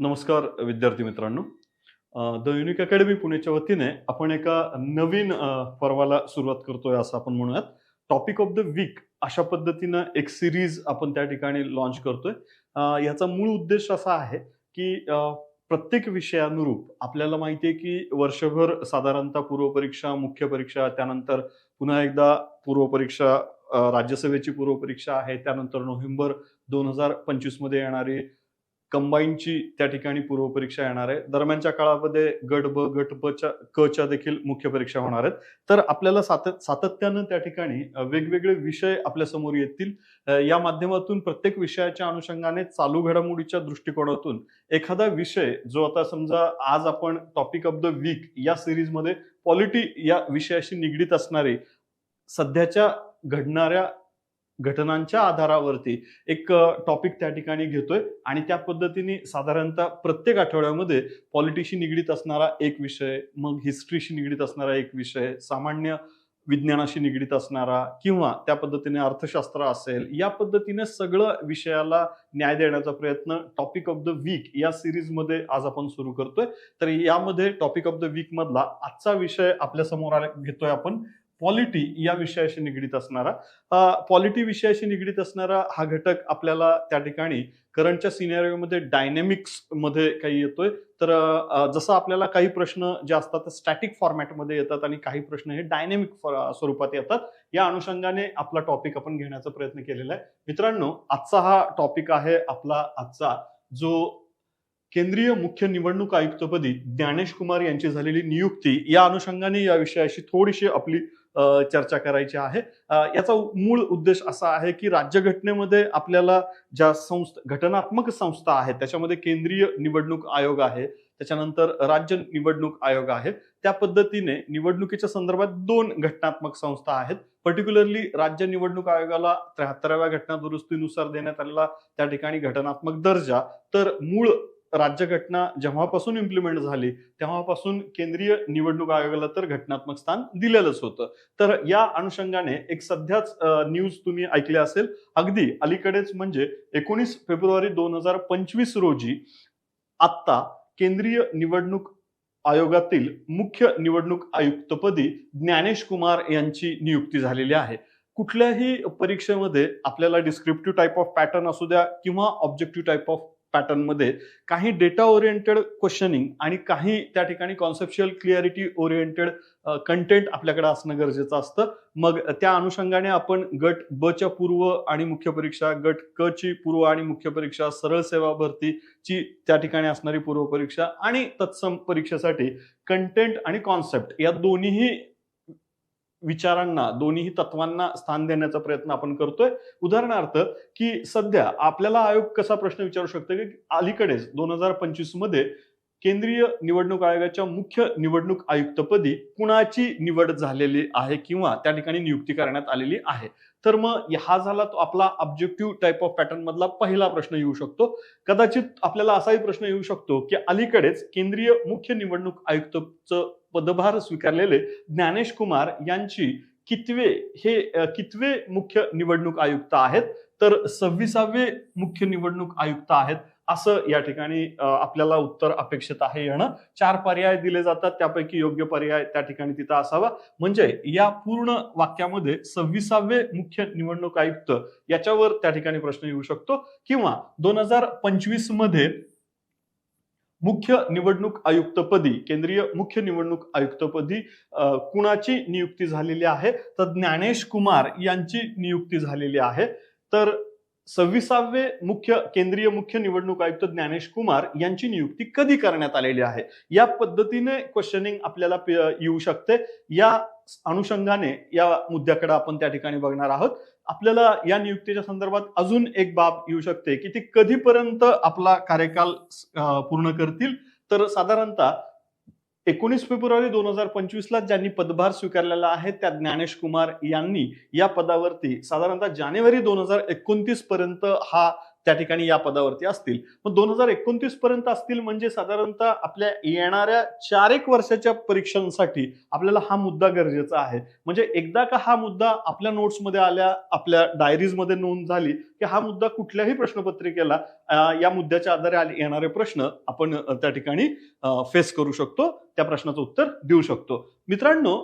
नमस्कार विद्यार्थी मित्रांनो. द युनिक अकॅडमी पुणेच्या वतीने आपण एका नवीन पर्वाला सुरुवात करतोय असं आपण म्हणूयात. टॉपिक ऑफ द वीक अशा पद्धतीनं एक सिरीज आपण त्या ठिकाणी लॉन्च करतोय. याचा मूळ उद्देश असा आहे की प्रत्येक विषयानुरूप आपल्याला माहिती आहे की वर्षभर साधारणतः पूर्वपरीक्षा मुख्य परीक्षा त्यानंतर पुन्हा एकदा पूर्वपरीक्षा राज्यसभेची पूर्वपरीक्षा आहे त्यानंतर नोव्हेंबर दोन हजार पंचवीसमध्ये येणारी कंबाईनची त्या ठिकाणी पूर्वपरीक्षा येणार आहे. दरम्यानच्या काळामध्ये गट ब गट ब च्या क च्या देखील मुख्य परीक्षा होणार आहेत. तर आपल्याला सातत सातत्यानं त्या ठिकाणी वेगवेगळे विषय आपल्यासमोर येतील. या माध्यमातून प्रत्येक विषयाच्या अनुषंगाने चालू घडामोडीच्या दृष्टिकोनातून एखादा विषय जो आता समजा आज आपण टॉपिक ऑफ द वीक या सिरीजमध्ये पॉलिटी या विषयाशी निगडीत असणारे सध्याच्या घडणाऱ्या घटनांच्या आधारावरती एक टॉपिक त्या ठिकाणी घेतोय आणि त्या पद्धतीने साधारणतः प्रत्येक आठवड्यामध्ये पॉलिटिशी निगडीत असणारा एक विषय मग हिस्ट्रीशी निगडीत असणारा एक विषय सामान्य विज्ञानाशी निगडीत असणारा किंवा त्या पद्धतीने अर्थशास्त्र असेल या पद्धतीने सगळं विषयाला न्याय देण्याचा प्रयत्न टॉपिक ऑफ द वीक या सिरीजमध्ये आज आपण सुरू करतोय. तर यामध्ये टॉपिक ऑफ द वीक मधला आजचा विषय आपल्यासमोर घेतोय आपण. पॉलिटी या विषयाशी निगडीत असणारा पॉलिटी विषयाशी निगडीत असणारा हा घटक आपल्याला त्या ठिकाणी करंटच्या सिनेरिओमध्ये डायनेमिक्समध्ये काही येतोय. तर जसं आपल्याला काही प्रश्न जे असतात ते स्टॅटिक फॉर्मॅटमध्ये येतात आणि काही प्रश्न हे डायनेमिक स्वरूपात येतात. या अनुषंगाने आपला टॉपिक आपण घेण्याचा प्रयत्न केलेला आहे. मित्रांनो आजचा हा टॉपिक आहे आपला आजचा जो केंद्रीय मुख्य निवडणूक आयुक्तपदी ज्ञानेश कुमार यांची झालेली नियुक्ती. या अनुषंगाने या विषयाशी थोडीशी आपली चर्चा करायची आहे. याचा मूळ उद्देश असा आहे की राज्यघटनेमध्ये आपल्याला ज्या संस्था घटनात्मक संस्था आहेत त्याच्यामध्ये केंद्रीय निवडणूक आयोग आहे त्याच्यानंतर राज्य निवडणूक आयोग आहे. त्या पद्धतीने निवडणुकीच्या संदर्भात दोन घटनात्मक संस्था आहेत. पर्टिक्युलरली राज्य निवडणूक आयोगाला त्र्याहत्तराव्या घटना दुरुस्तीनुसार देण्यात आलेला त्या ठिकाणी घटनात्मक दर्जा. तर मूळ राज्यघटना जेव्हापासून इम्प्लिमेंट झाली तेव्हापासून केंद्रीय निवडणूक आयोगाला तर घटनात्मक स्थान दिलेलंच होतं. तर या अनुषंगाने एक सध्याच न्यूज तुम्ही ऐकली असेल. अगदी अलीकडेच म्हणजे एकोणीस फेब्रुवारी दोन हजार पंचवीस रोजी आत्ता केंद्रीय निवडणूक आयोगातील मुख्य निवडणूक आयुक्तपदी ज्ञानेश कुमार यांची नियुक्ती झालेली आहे. कुठल्याही परीक्षेमध्ये आपल्याला डिस्क्रिप्टिव्ह टाईप ऑफ पॅटर्न असू द्या किंवा ऑब्जेक्टिव्ह टाईप ऑफ पॅटर्नमध्ये काही डेटा ओरिएंटेड क्वेश्चनिंग आणि काही त्या ठिकाणी कॉन्सेप्च्युअल क्लिअरिटी ओरिएंटेड कंटेंट आपल्याकडे असणं गरजेचं असतं. मग त्या अनुषंगाने आपण गट ब च्या पूर्व आणि मुख्य परीक्षा गट क ची पूर्व आणि मुख्य परीक्षा सरळ सेवा भरतीची त्या ठिकाणी असणारी पूर्व परीक्षा आणि तत्सम परीक्षेसाठी कंटेंट आणि कॉन्सेप्ट या दोन्हीही विचारांना दोन्हीही तत्वांना स्थान देण्याचा प्रयत्न आपण करतोय. उदाहरणार्थ की सध्या आपल्याला आयोग कसा प्रश्न विचारू शकतो? की अलीकडेच दोन हजार पंचवीसमध्ये केंद्रीय निवडणूक आयोगाच्या मुख्य निवडणूक आयुक्तपदी कुणाची निवड झालेली आहे किंवा त्या ठिकाणी नियुक्ती करण्यात आलेली आहे? तर मग हा झाला तो आपला ऑब्जेक्टिव्ह टाईप ऑफ पॅटर्न मधला पहिला प्रश्न येऊ शकतो. कदाचित आपल्याला असाही प्रश्न येऊ शकतो की अलीकडेच केंद्रीय मुख्य निवडणूक आयुक्तचं पदभार स्वीकारलेले ज्ञानेश कुमार यांची कितवे हे कितवे मुख्य निवडणूक आयुक्त आहेत? तर सव्वीसावे मुख्य निवडणूक आयुक्त आहेत असं या ठिकाणी आपल्याला उत्तर अपेक्षित आहे येणं. चार पर्याय दिले जातात त्यापैकी योग्य पर्याय त्या ठिकाणी तिथं असावा. म्हणजे या पूर्ण वाक्यामध्ये सव्वीसावे मुख्य निवडणूक आयुक्त याच्यावर त्या ठिकाणी प्रश्न येऊ शकतो. किंवा दोन हजार पंचवीसमध्ये मुख्य निवडणूक आयुक्तपदी केंद्रीय मुख्य निवडणूक आयुक्तपदी कुणाची नियुक्ती झालेली आहे? तर ज्ञानेश कुमार यांची नियुक्ती झालेली आहे. तर सव्वीसावे मुख्य केंद्रीय मुख्य निवडणूक आयुक्त ज्ञानेश कुमार यांची नियुक्ती कधी करण्यात आलेली आहे? या पद्धतीने क्वेश्चनिंग आपल्याला येऊ शकते. या अनुषंगाने या मुद्द्याकडे आपण त्या ठिकाणी बघणार आहोत. आपल्याला या नियुक्तीच्या संदर्भात अजून एक बाब येऊ शकते की ती कधीपर्यंत आपला कार्यकाल पूर्ण करतील. तर साधारणतः एकोणीस फेब्रुवारी दोन हजार पंचवीसला ज्यांनी पदभार स्वीकारलेला आहे त्या ज्ञानेश कुमार यांनी या पदावरती साधारणतः जानेवारी दोन हजार एकोणतीस पर्यंत हा त्या ठिकाणी या पदावरती असतील. मग दोन हजार एकोणतीस पर्यंत असतील म्हणजे साधारणतः आपल्या येणाऱ्या चार एक वर्षाच्या परीक्षांसाठी आपल्याला हा मुद्दा गरजेचा आहे. म्हणजे एकदा का हा मुद्दा आपल्या नोट्समध्ये आल्या आपल्या डायरीजमध्ये नोंद झाली की हा मुद्दा कुठल्याही प्रश्नपत्रिकेला या मुद्द्याच्या आधारे आले- येणारे प्रश्न आपण त्या ठिकाणी फेस करू शकतो त्या प्रश्नाचं उत्तर देऊ शकतो. मित्रांनो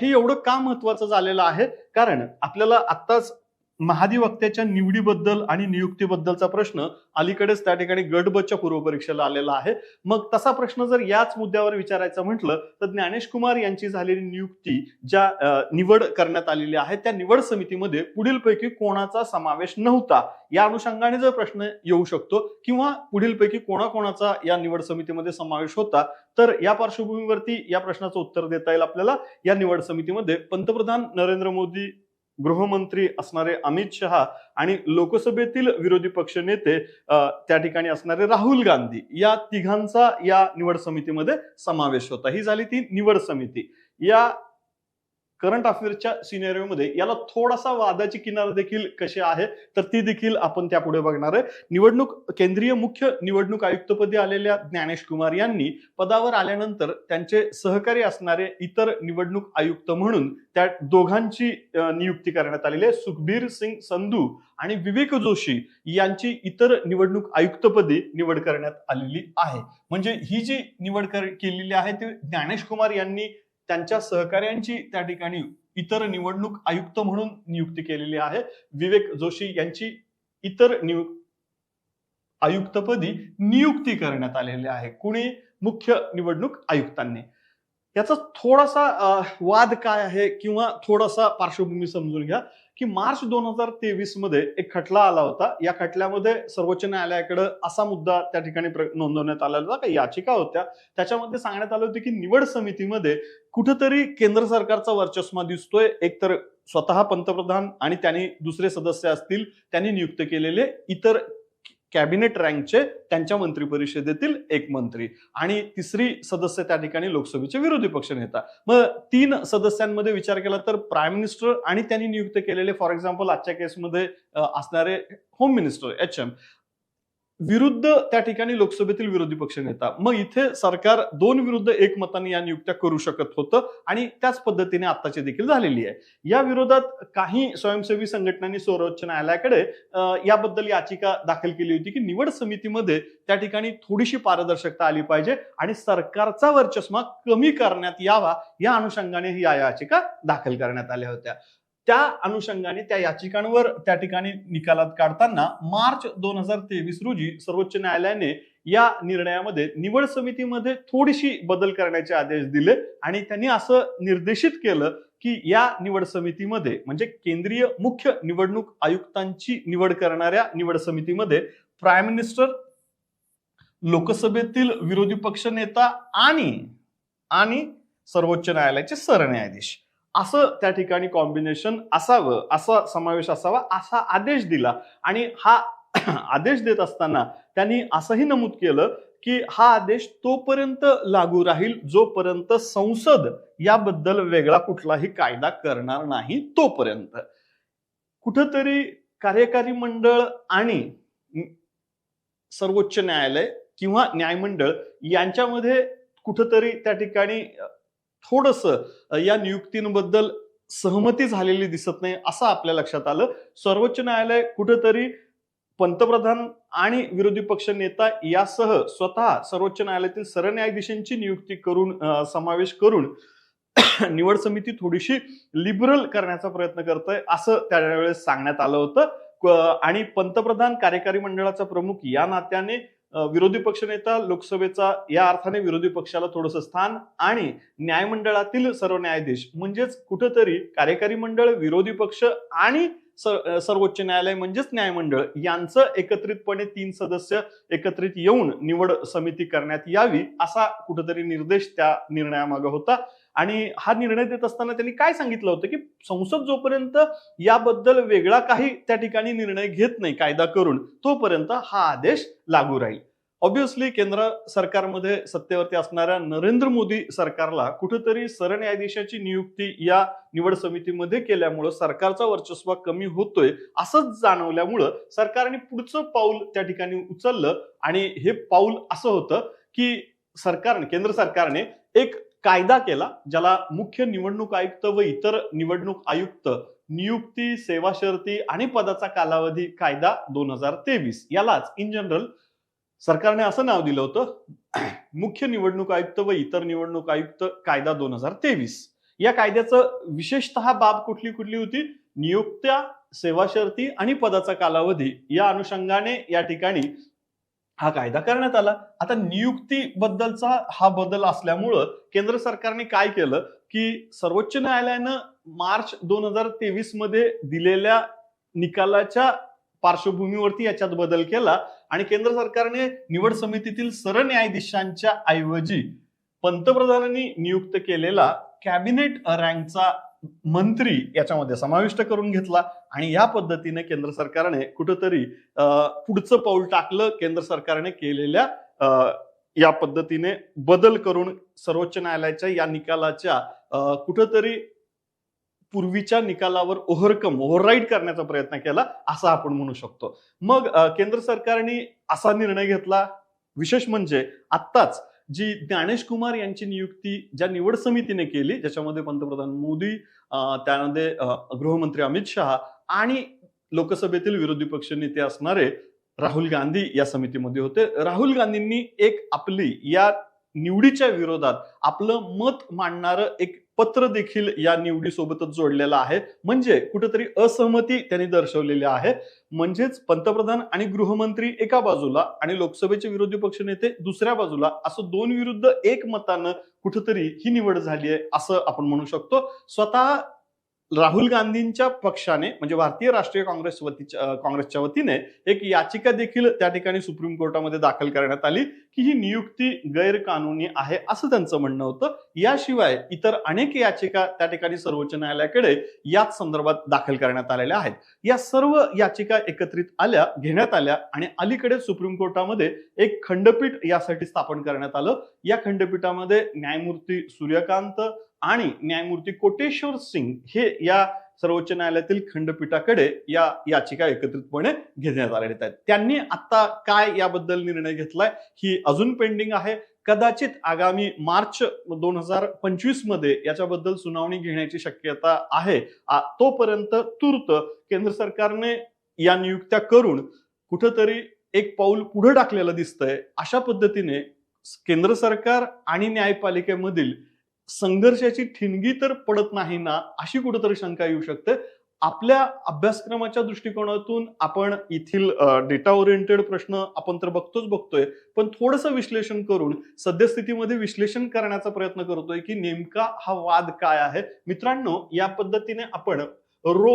हे एवढं का महत्वाचं झालेलं आहे? कारण आपल्याला आत्ताच महाधिवक्त्याच्या निवडीबद्दल आणि नियुक्तीबद्दलचा प्रश्न अलीकडेच त्या ठिकाणी गटबच्या पूर्वपरीक्षेला आलेला आहे. मग तसा प्रश्न जर याच मुद्द्यावर विचारायचा म्हटलं तर ज्ञानेश कुमार यांची झालेली नियुक्ती ज्या निवड करण्यात आलेली आहे त्या निवड समितीमध्ये पुढीलपैकी कोणाचा समावेश नव्हता? या अनुषंगाने जर प्रश्न येऊ शकतो किंवा पुढीलपैकी कोणाकोणाचा या निवड समितीमध्ये समावेश होता तर या पार्श्वभूमीवरती या प्रश्नाचं उत्तर देता येईल आपल्याला. या निवड समितीमध्ये पंतप्रधान नरेंद्र मोदी गृहमंत्री असणारे अमित शहा आणि लोकसभेतील विरोधी पक्ष नेते त्या ठिकाणी असणारे राहुल गांधी या तिघांचा या निवड समितीमध्ये समावेश होता. ही झाली ती निवड समिती. या करंट अफेअर्सच्या सिनेरिओमध्ये याला थोडासा वादाची किनार देखील कशी आहे तर ती देखील आपण त्यापुढे बघणार आहे. निवडणूक केंद्रीय मुख्य निवडणूक आयुक्तपदी आलेल्या ज्ञानेश कुमार यांनी पदावर आल्यानंतर त्यांचे सहकारी असणारे इतर निवडणूक आयुक्त म्हणून त्या दोघांची नियुक्ती करण्यात आलेली आहे. सुखबीर सिंग संधू आणि विवेक जोशी यांची इतर निवडणूक आयुक्तपदी निवड करण्यात आलेली आहे. म्हणजे ही जी निवड कर- केलेली आहे ती ज्ञानेश कुमार यांनी त्यांच्या सहकार्यांची त्या ठिकाणी इतर निवडणूक आयुक्त म्हणून नियुक्ती केलेली आहे. विवेक जोशी यांची इतर नियु आयुक्तपदी नियुक्ती करण्यात आलेली आहे. कुणी? मुख्य निवडणूक आयुक्तांनी. याचा थोडासा वाद काय आहे किंवा थोडासा पार्श्वभूमी समजून घ्या. की मार्च दोन हजार तेवीसमध्ये एक खटला आला होता. या खटल्यामध्ये सर्वोच्च न्यायालयाकडे असा मुद्दा त्या ठिकाणी प्र- नोंदवण्यात आला होता काही याचिका होत्या. त्याच्यामध्ये सांगण्यात आलं होतं की निवड समितीमध्ये कुठंतरी केंद्र सरकारचा वर्चस्व दिसतोय. एकतर स्वतः पंतप्रधान आणि त्यांनी दुसरे सदस्य असतील त्यांनी नियुक्त केलेले. इतर कॅबिनेट रँकचे त्यांच्या मंत्री परिषदेतील एक मंत्री आणि तिसरी सदस्य त्या ठिकाणी लोकसभेचे विरोधी पक्ष नेता. मग तीन सदस्यांमध्ये विचार केला तर प्राईम मिनिस्टर आणि त्यांनी नियुक्त केलेले फॉर एक्झाम्पल आजच्या केसमध्ये असणारे होम मिनिस्टर एच एम. विरुद्ध त्या ठिकाणी लोकसभेतील विरोधी पक्ष नेता. मग इथे सरकार दोन विरुद्ध एक मताने या नियुक्त्या करू शकत होतं आणि त्याच पद्धतीने आताची देखील झालेली आहे. या विरोधात काही स्वयंसेवी संघटनांनी सर्वोच्च न्यायालयाकडे याबद्दल याचिका दाखल केली होती की निवड समितीमध्ये त्या ठिकाणी थोडीशी पारदर्शकता आली पाहिजे आणि सरकारचा वर्चस्मा कमी करण्यात यावा या अनुषंगाने ही या याचिका दाखल करण्यात आल्या होत्या. त्या अनुषंगाने त्या याचिकांवर त्या ठिकाणी निकालात काढताना मार्च दोन हजार तेवीस रोजी सर्वोच्च न्यायालयाने या निर्णयामध्ये निवड समितीमध्ये थोडीशी बदल करण्याचे आदेश दिले आणि त्यांनी असं निर्देशित केलं की या निवड समितीमध्ये म्हणजे केंद्रीय मुख्य निवडणूक आयुक्तांची निवड करणाऱ्या निवड समितीमध्ये प्राईम मिनिस्टर लोकसभेतील विरोधी पक्ष नेता आणि आणि सर्वोच्च न्यायालयाचे सरन्यायाधीश. असं त्या ठिकाणी कॉम्बिनेशन असावं असा समावेश असावा असा आदेश दिला. आणि हा आदेश देत असताना त्यांनी असंही नमूद केलं की हा आदेश तोपर्यंत लागू राहील जोपर्यंत संसद याबद्दल वेगळा कुठलाही कायदा करणार नाही तोपर्यंत. कुठंतरी कार्यकारी मंडळ आणि सर्वोच्च न्यायालय किंवा न्यायमंडळ यांच्यामध्ये कुठंतरी त्या ठिकाणी थोडस या नियुक्तींबद्दल सहमती झालेली दिसत नाही असं आपल्या लक्षात आलं. सर्वोच्च न्यायालय कुठंतरी पंतप्रधान आणि विरोधी पक्ष नेता यासह स्वतः सर्वोच्च न्यायालयातील सरन्यायाधीशांची नियुक्ती करून समावेश करून निवड समिती थोडीशी लिबरल करण्याचा प्रयत्न करत आहे असं त्यावेळेस सांगण्यात आलं होतं. आणि पंतप्रधान कार्यकारी मंडळाचा प्रमुख या नात्याने विरोधी पक्षनेता लोकसभेचा या अर्थाने विरोधी पक्षाला थोडंसं स्थान आणि न्यायमंडळातील सर्व न्यायाधीश म्हणजेच कुठंतरी कार्यकारी मंडळ विरोधी पक्ष आणि सर्वोच्च न्यायालय म्हणजेच न्यायमंडळ यांचं एकत्रितपणे तीन सदस्य एकत्रित येऊन निवड समिती करण्यात यावी असा कुठंतरी निर्देश त्या निर्णयामागे होता. आणि हा निर्णय देत असताना त्यांनी काय सांगितलं होतं की संसद जोपर्यंत याबद्दल वेगळा काही त्या ठिकाणी निर्णय घेत नाही कायदा करून तोपर्यंत हा आदेश लागू राहील. ऑब्विसली केंद्र सरकारमध्ये सत्तेवरती असणाऱ्या नरेंद्र मोदी सरकारला कुठेतरी सरन्यायाधीशाची नियुक्ती या निवड समितीमध्ये केल्यामुळं सरकारचा वर्चस्व कमी होतोय असंच जाणवल्यामुळं सरकारने पुढचं पाऊल त्या ठिकाणी उचललं. आणि हे पाऊल असं होतं की सरकारने केंद्र सरकारने एक कायदा केला ज्याला मुख्य निवडणूक आयुक्त व इतर निवडणूक आयुक्त नियुक्ती सेवा शर्ती आणि पदाचा कालावधी कायदा दोन हजार तेवीस यालाच इन जनरल सरकारने असं नाव दिलं होतं मुख्य निवडणूक आयुक्त व इतर निवडणूक आयुक्त कायदा दोन हजार तेवीस. या कायद्याचं विशेषतः बाब कुठली कुठली होती? नियुक्त्या सेवा शर्ती आणि पदाचा कालावधी या अनुषंगाने या ठिकाणी हा कायदा करण्यात आला. आता नियुक्तीबद्दलचा हा बदल असल्यामुळं केंद्र सरकारने काय केलं? की सर्वोच्च न्यायालयानं मार्च दोन हजार तेवीसमध्ये दिलेल्या निकालाच्या पार्श्वभूमीवरती याच्यात बदल केला आणि केंद्र सरकारने निवड समितीतील सरन्यायाधीशांच्या ऐवजी पंतप्रधानांनी नियुक्त केलेला कॅबिनेट रँकचा मंत्री याच्यामध्ये समाविष्ट करून घेतला आणि या पद्धतीने केंद्र सरकारने कुठंतरी अं, पुढचं पाऊल टाकलं केंद्र सरकारने केलेल्या अं, या पद्धतीने बदल करून सर्वोच्च न्यायालयाच्या या निकालाच्या अं, कुठंतरी पूर्वीच्या निकालावर ओव्हरकम ओव्हरराईड करण्याचा प्रयत्न केला असं आपण म्हणू शकतो. मग केंद्र सरकारने असा निर्णय घेतला विशेष म्हणजे आत्ताच जी ज्ञानेश कुमार यांची नियुक्ती ज्या निवड समितीने केली ज्याच्यामध्ये पंतप्रधान मोदी त्यामध्ये गृहमंत्री अमित शहा आणि लोकसभेतील विरोधी पक्ष नेते असणारे राहुल गांधी या समितीमध्ये होते. राहुल गांधींनी एक आपली या निवडीच्या विरोधात आपलं मत मांडणारं एक पत्र देखील या निवडीसोबतच जोडलेलं आहे. म्हणजे कुठेतरी असहमती त्यांनी दर्शवलेली आहे. म्हणजेच पंतप्रधान आणि गृहमंत्री एका बाजूला आणि लोकसभेचे विरोधी पक्ष नेते दुसऱ्या बाजूला असं दोन विरुद्ध एक मतानं कुठेतरी ही निवड झाली आहे असं आपण म्हणू शकतो. स्वतः राहुल गांधींच्या पक्षाने म्हणजे भारतीय राष्ट्रीय काँग्रेस वतीच्या काँग्रेसच्या वतीने एक याचिका देखील त्या ठिकाणी सुप्रीम कोर्टामध्ये दाखल करण्यात आली. की ही नियुक्ती गैरकानूनी आहे असं त्यांचं म्हणणं होतं. याशिवाय इतर अनेक याचिका त्या ठिकाणी सर्वोच्च न्यायालयाकडे याच संदर्भात दाखल करण्यात आलेल्या आहेत. या सर्व याचिका एकत्रित आल्या घेण्यात आल्या आणि अलीकडे सुप्रीम कोर्टामध्ये एक खंडपीठ यासाठी स्थापन करण्यात आलं. या खंडपीठामध्ये न्यायमूर्ती सूर्यकांत आणि न्यायमूर्ती कोटेश्वर सिंग हे या सर्वोच्च न्यायालयातील खंडपीठाकडे या याचिका एकत्रितपणे घेण्यात आलेल्या आहेत. त्यांनी आता काय याबद्दल निर्णय घेतलाय ही अजून पेंडिंग आहे. कदाचित आगामी मार्च दोन हजार पंचवीसमध्ये याच्याबद्दल सुनावणी घेण्याची शक्यता आहे. तोपर्यंत तूर्त केंद्र सरकारने या नियुक्त्या करून कुठंतरी एक पाऊल पुढे टाकलेलं दिसतंय. अशा पद्धतीने केंद्र सरकार आणि न्यायपालिकेमधील संघर्षाची ठिणगी तर पडत नाही ना अशी कुठेतरी शंका येऊ शकते. आपल्या अभ्यासक्रमाच्या दृष्टिकोनातून आपण येथील डेटा ओरिएंटेड प्रश्न आपण तर बघतोच बघतोय. पण थोडंसं विश्लेषण करून सद्यस्थितीमध्ये विश्लेषण करण्याचा प्रयत्न करतोय की नेमका हा वाद काय आहे. मित्रांनो या पद्धतीने आपण रो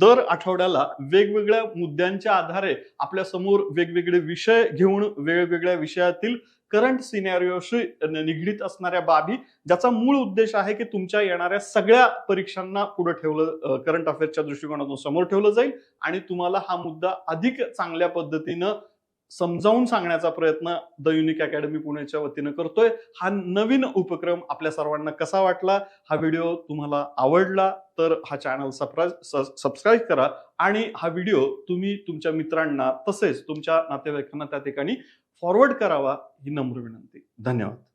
दर आठवड्याला वेगवेगळ्या मुद्द्यांच्या आधारे आपल्यासमोर वेगवेगळे विषय घेऊन वेगवेगळ्या विषयातील करंट सिनेरिओशी निगडीत असणाऱ्या बाबी ज्याचा मूळ उद्देश आहे की तुमच्या येणाऱ्या सगळ्या परीक्षांना पुढे ठेवलं करंट अफेअर्सच्या दृष्टिकोनातून समोर ठेवलं जाईल आणि तुम्हाला हा मुद्दा अधिक चांगल्या पद्धतीनं समजावून सांगण्याचा प्रयत्न द युनिक अकॅडमी पुण्याच्या वतीनं करतोय. हा नवीन उपक्रम आपल्या सर्वांना कसा वाटला? हा व्हिडिओ तुम्हाला आवडला तर हा चॅनल सबस्क्राईब करा आणि हा व्हिडिओ तुम्ही तुमच्या मित्रांना तसेच तुमच्या नातेवाईकांना त्या ठिकाणी फॉरवर्ड करावा ही नम्र विनंती. धन्यवाद.